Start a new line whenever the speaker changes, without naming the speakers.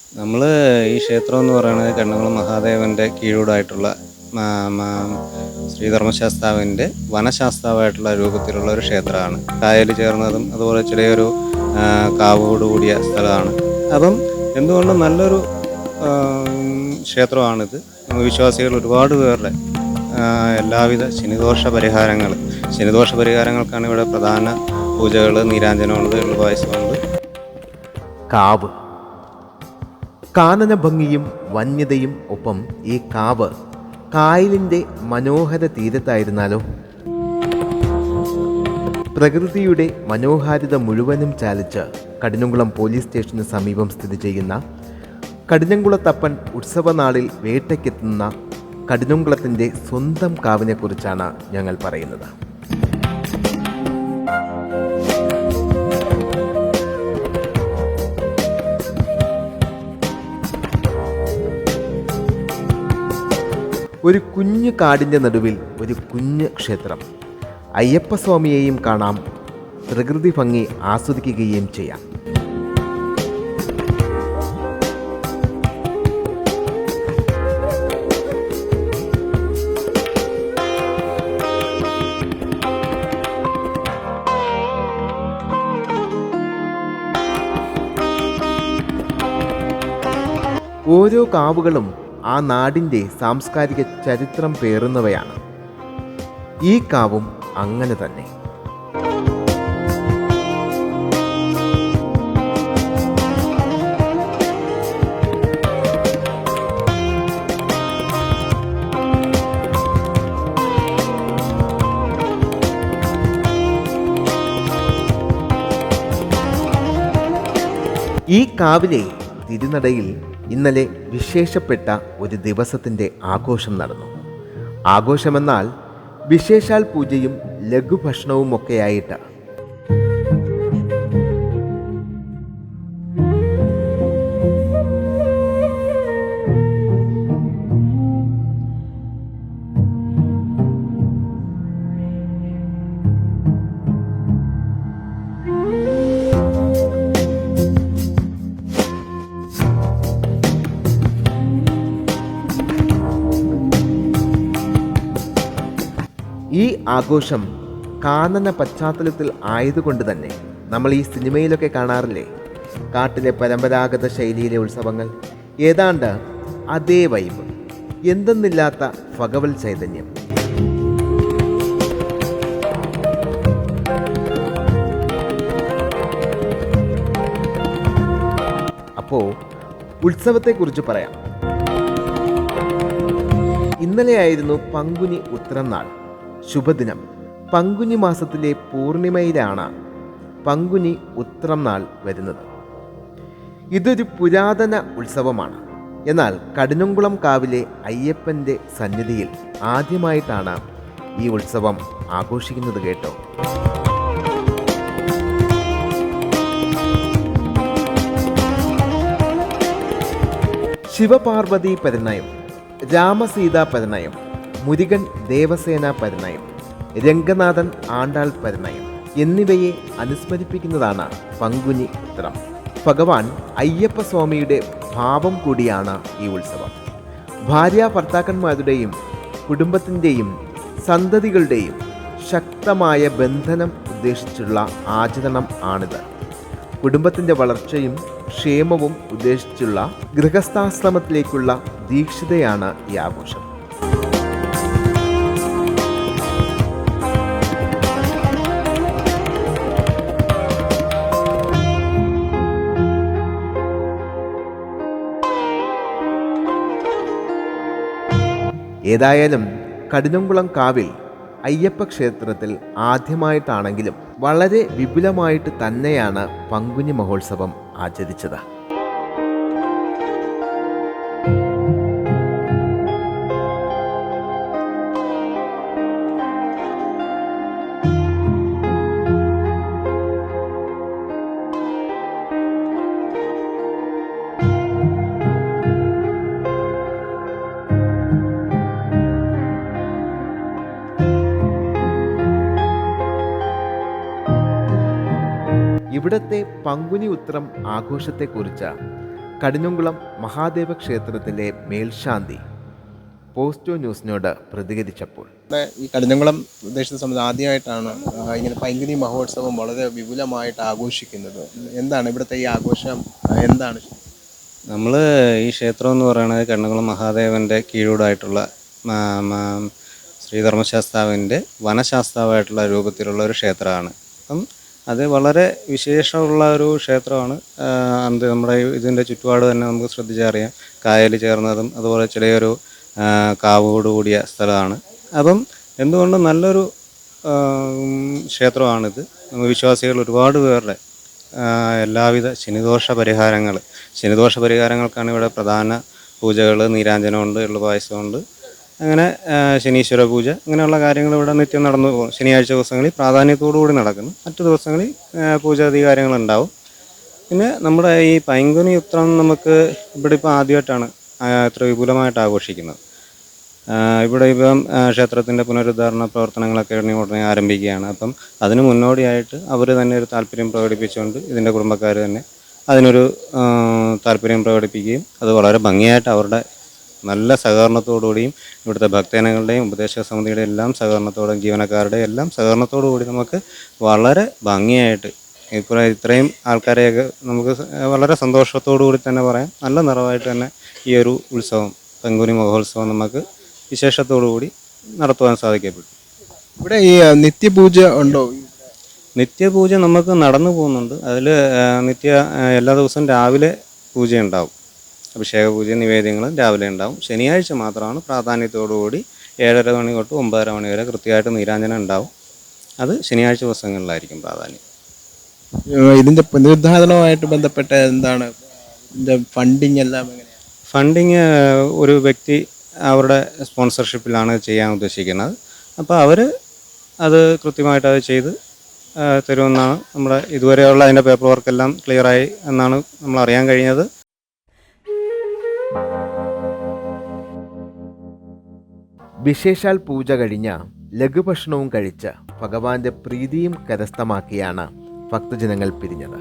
നമ്മൾ ഈ ക്ഷേത്രം എന്ന് പറയുന്നത് കണ്ണകുളം മഹാദേവന്റെ കീഴോടായിട്ടുള്ള ശ്രീധർമ്മശാസ്താവിന്റെ വനശാസ്താവായിട്ടുള്ള രൂപത്തിലുള്ള ഒരു ക്ഷേത്രമാണ്. കായൽ ചേർന്നതും അതുപോലെ ചെറിയൊരു കാവോടുകൂടിയ കാവോട് കൂടിയ സ്ഥലമാണ്. അപ്പം എന്തുകൊണ്ടും നല്ലൊരു ക്ഷേത്രമാണിത്? വിശ്വാസികൾ ഒരുപാട് പേരുടെ എല്ലാവിധ ശനിദോഷ പരിഹാരങ്ങൾ ശനിദോഷ പരിഹാരങ്ങൾക്കാണ് ഇവിടെ പ്രധാന പൂജകൾ നീരാഞ്ജനമുണ്ട് എള്ളുപായസമുണ്ട്
കാവ്. കാനന ഭംഗിയും വന്യതയും ഒപ്പം ഈ കാവ് കായലിന്റെ മനോഹര തീരത്തായിരുന്നാലോ? പ്രകൃതിയുടെ മനോഹാരിത മുഴുവനും ചാലിച്ച് കഠിനംകുളം പോലീസ് സ്റ്റേഷന് സമീപം സ്ഥിതി ചെയ്യുന്ന കഠിനംകുളത്തപ്പൻ ഉത്സവനാളിൽ വേട്ടയ്ക്കെത്തുന്ന കഠിനംകുളത്തിന്റെ സ്വന്തം കാവിനെക്കുറിച്ചാണ് ഞങ്ങൾ പറയുന്നത്. ഒരു കുഞ്ഞു കാടിന്റെ നടുവിൽ ഒരു കുഞ്ഞ് ക്ഷേത്രം. അയ്യപ്പസ്വാമിയെയും കാണാം. പ്രകൃതി ഭംഗി ആസ്വദിക്കുകയും ചെയ്യാം. ഓരോ കാവുകളും ആ നാടിന്റെ സാംസ്കാരിക ചരിത്രം പേറുന്നവയാണ്. ഈ കാവും അങ്ങനെ തന്നെ. ഈ കാവിലെ തിരുനടയിൽ ഇന്നലെ വിശേഷപ്പെട്ട ഒരു ദിവസത്തിന്റെ ആഘോഷം നടന്നു. ആഘോഷമെന്നാൽ വിശേഷാൽ പൂജയും ലഘുഭക്ഷണവും ആഘോഷം കാണുന്ന പശ്ചാത്തലത്തിൽ ആയതുകൊണ്ട് തന്നെ നമ്മൾ ഈ സിനിമയിലൊക്കെ കാണാറില്ലേ? കാട്ടിലെ പരമ്പരാഗത ശൈലിയിലെ ഉത്സവങ്ങൾ ഏതാണ്ട് അതേ വൈബ് എന്തെന്നില്ലാത്ത ഭഗവൽ ചൈതന്യം. അപ്പോൾ ഉത്സവത്തെക്കുറിച്ച് പറയാം. ഇന്നലെയായിരുന്നു പങ്കുനി ഉത്തരം നാൾ. ശുഭദിനം. പങ്കുനി മാസത്തിലെ പൂർണിമയിലാണ് പങ്കുനി ഉത്രം നാൾ വരുന്നത്. ഇതൊരു പുരാതന ഉത്സവമാണ്. എന്നാൽ കടിനുംകുളം കാവിലെ അയ്യപ്പന്റെ സന്നിധിയിൽ ആദ്യമായിട്ടാണ് ഈ ഉത്സവം ആഘോഷിക്കുന്നത് കേട്ടോ. ശിവപാർവതി പരിണയം രാമസീതാ പരിണയം മുരുകൻ ദേവസേന പരിണയം രംഗനാഥൻ ആണ്ടാൾ പരിണയം എന്നിവയെ അനുസ്മരിപ്പിക്കുന്നതാണ് പങ്കുനി ഉത്രം ഭഗവാൻ അയ്യപ്പസ്വാമിയുടെ ഭാവം കൂടിയാണ് ഈ ഉത്സവം. ഭാര്യ ഭർത്താക്കന്മാരുടെയും കുടുംബത്തിന്റെയും സന്തതികളുടെയും ശക്തമായ ബന്ധനം ഉദ്ദേശിച്ചുള്ള ആചരണം ആണിത്. കുടുംബത്തിന്റെ വളർച്ചയും ക്ഷേമവും ഉദ്ദേശിച്ചുള്ള ഗൃഹസ്ഥാശ്രമത്തിലേക്കുള്ള ദീക്ഷിതയാണ് ഈ ആഘോഷം. ഏതായാലും കഠിനംകുളം കാവിൽ അയ്യപ്പ ക്ഷേത്രത്തിൽ ആദ്യമായിട്ടാണെങ്കിലും വളരെ വിപുലമായിട്ട് തന്നെയാണ് പങ്കുനി മഹോത്സവം ആചരിച്ചത്. ഇവിടത്തെ പങ്കുനി ഉത്രം ആഘോഷത്തെക്കുറിച്ച് കടിഞ്ഞുംകുളം മഹാദേവ ക്ഷേത്രത്തിലെ മേൽശാന്തി പോസ്റ്റോ ന്യൂസിനോട് പ്രതികരിച്ചപ്പോൾ.
ഈ കടിഞ്ഞുംകുളം പ്രദേശത്തെ സംബന്ധിച്ച് ആദ്യമായിട്ടാണ് ഇങ്ങനെ പൈങ്കിനി മഹോത്സവം വളരെ വിപുലമായിട്ട് ആഘോഷിക്കുന്നത്. എന്താണ് ഇവിടുത്തെ ഈ ആഘോഷം? എന്താണ്?
നമ്മൾ ഈ ക്ഷേത്രം എന്ന് പറയുന്നത് കടിഞ്ഞുംകുളം മഹാദേവന്റെ കീഴൂടായിട്ടുള്ള ശ്രീധർമ്മശാസ്താവിന്റെ വനശാസ്താവായിട്ടുള്ള രൂപത്തിലുള്ള ഒരു ക്ഷേത്രമാണ്. അപ്പം അത് വളരെ വിശേഷമുള്ള ഒരു ക്ഷേത്രമാണ്. അന്ത് നമ്മുടെ ഇതിന്റെ ചുറ്റുപാട് തന്നെ നമുക്ക് ശ്രദ്ധിച്ചറിയാം കായൽ ചേർന്നതും അതുപോലെ ചെറിയൊരു കാവോട് കൂടിയ സ്ഥലമാണ്. അപ്പം എന്തുകൊണ്ടും നല്ലൊരു ക്ഷേത്രമാണിത്. വിശ്വാസികൾ ഒരുപാട് പേരുടെ എല്ലാവിധ ശനിദോഷ പരിഹാരങ്ങൾ ശനിദോഷ പരിഹാരങ്ങൾക്കാണ് ഇവിടെ പ്രധാന പൂജകൾ നീരാഞ്ജനമുണ്ട് എള്ളുപായസമുണ്ട് അങ്ങനെ ശനീശ്വര പൂജ ഇങ്ങനെയുള്ള കാര്യങ്ങൾ ഇവിടെ നിത്യം നടന്നു പോകും. ശനിയാഴ്ച ദിവസങ്ങളിൽ പ്രാധാന്യത്തോടു കൂടി നടക്കുന്നു. മറ്റു ദിവസങ്ങളിൽ പൂജാതി കാര്യങ്ങളുണ്ടാവും. പിന്നെ നമ്മുടെ ഈ പൈങ്കുനി ഉത്രം നമുക്ക് ഇവിടെ ഇപ്പോൾ ആദ്യമായിട്ടാണ് ഇത്ര വിപുലമായിട്ട് ആഘോഷിക്കുന്നത്. ഇവിടെ ഇപ്പം ക്ഷേത്രത്തിന്റെ പുനരുദ്ധാരണ പ്രവർത്തനങ്ങളൊക്കെ ഉടനെ ആരംഭിക്കുകയാണ്. അപ്പം അതിന് മുന്നോടിയായിട്ട് അവർ തന്നെ ഒരു താല്പര്യം പ്രകടിപ്പിച്ചുകൊണ്ട് ഇതിന്റെ കുടുംബക്കാർ തന്നെ അതിനൊരു താല്പര്യം പ്രകടിപ്പിക്കുകയും അത് വളരെ ഭംഗിയായിട്ട് അവരുടെ നല്ല സഹകരണത്തോടുകൂടിയും ഇവിടുത്തെ ഭക്തജനങ്ങളുടെയും ഉപദേശക സമിതിയുടെയും എല്ലാം സഹകരണത്തോടും ജീവനക്കാരുടെയും എല്ലാം സഹകരണത്തോടു കൂടി നമുക്ക് വളരെ ഭംഗിയായിട്ട് ഇപ്പോൾ ഇത്രയും ആൾക്കാരെയൊക്കെ നമുക്ക് വളരെ സന്തോഷത്തോടു കൂടി തന്നെ പറയാം. നല്ല നിറവായിട്ട് തന്നെ ഈ ഒരു ഉത്സവം പെങ്കുനി മഹോത്സവം നമുക്ക് വിശേഷത്തോടു കൂടി നടത്തുവാൻ സാധിക്കപ്പെട്ടു.
ഇവിടെ ഈ നിത്യപൂജ ഉണ്ടോ?
നിത്യപൂജ നമുക്ക് നടന്നു പോകുന്നുണ്ട്. അതിൽ നിത്യ എല്ലാ ദിവസവും രാവിലെ പൂജ ഉണ്ടാവും അഭിഷേക പൂജ നിവേദ്യങ്ങളും രാവിലെ ഉണ്ടാവും. ശനിയാഴ്ച മാത്രമാണ് പ്രാധാന്യത്തോടു കൂടി ഏഴര മണി തൊട്ട് ഒമ്പതര മണി വരെ കൃത്യമായിട്ട് നീരാഞ്ജനം ഉണ്ടാവും. അത് ശനിയാഴ്ച ദിവസങ്ങളിലായിരിക്കും പ്രാധാന്യം.
ഇതിന്റെ പുനരുദ്ധാരണവുമായിട്ട് ബന്ധപ്പെട്ട എന്താണ്? ഇതിന്റെ ഫണ്ടിങ് എല്ലാം
ഫണ്ടിങ് ഒരു വ്യക്തി അവരുടെ സ്പോൺസർഷിപ്പിലാണ് ചെയ്യാൻ ഉദ്ദേശിക്കുന്നത്. അപ്പോൾ അവർ അത് കൃത്യമായിട്ട് അത് ചെയ്ത് തരുമെന്നാണ് നമ്മുടെ ഇതുവരെയുള്ള അതിന്റെ പേപ്പർ വർക്കെല്ലാം ക്ലിയറായി എന്നാണ് നമ്മൾ അറിയാൻ കഴിഞ്ഞത്.
വിശേഷാൽ പൂജ കഴിഞ്ഞ ലഘുഭക്ഷണവും കഴിച്ച് ഭഗവാന്റെ പ്രീതിയും കരസ്ഥമാക്കിയാണ് ഭക്തജനങ്ങൾ പിരിഞ്ഞത്.